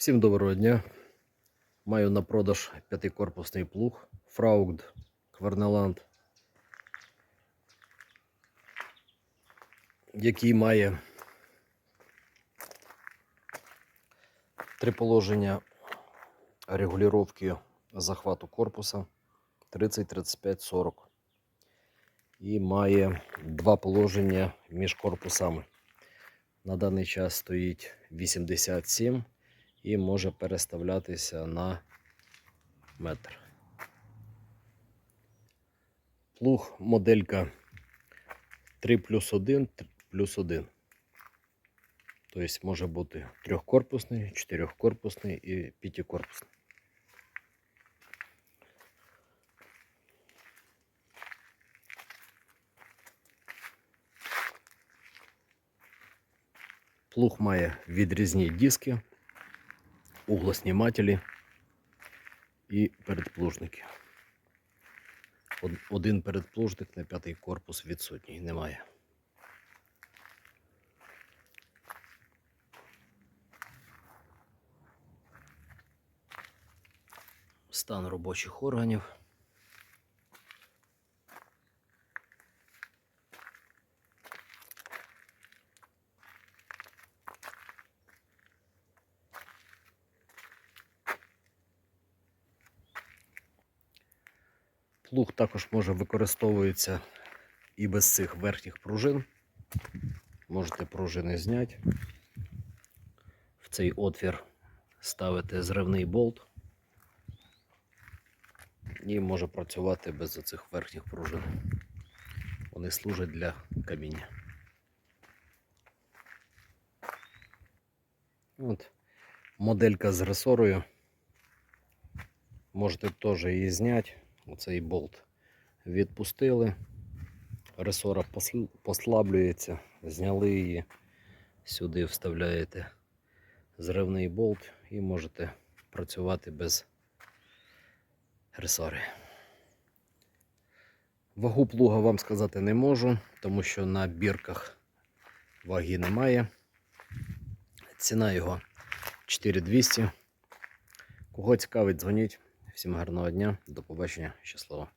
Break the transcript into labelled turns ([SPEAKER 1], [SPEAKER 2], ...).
[SPEAKER 1] Всім доброго дня. Маю на продаж п'ятикорпусний плуг Фраугд Квернеланд, який має три положення регулювання захвату корпуса 30, 35, 40. І має два положення між корпусами. На даний час стоїть 87 і може переставлятися на метр. Плуг моделька 3 плюс 1 плюс 1. Тобто може бути трьохкорпусний, чотирьохкорпусний і п'ятикорпусний. Плуг має відрізні диски, углоснімателі і передплужники. Один передплужник на п'ятий корпус відсутній, немає. Стан робочих органів. Плуг також може використовується і без цих верхніх пружин. Можете пружини зняти. В цей отвір ставити зривний болт. І може працювати без оцих верхніх пружин. Вони служать для каміння. От. Моделька з ресорою. Можете теж її зняти. Оцей болт відпустили. Ресора послаблюється. Зняли її. Сюди вставляєте зривний болт і можете працювати без ресори. Вагу плуга вам сказати не можу, тому що на бірках ваги немає. Ціна його 4200. Кого цікавить, дзвоніть. Всім гарного дня, до побачення, щасливо.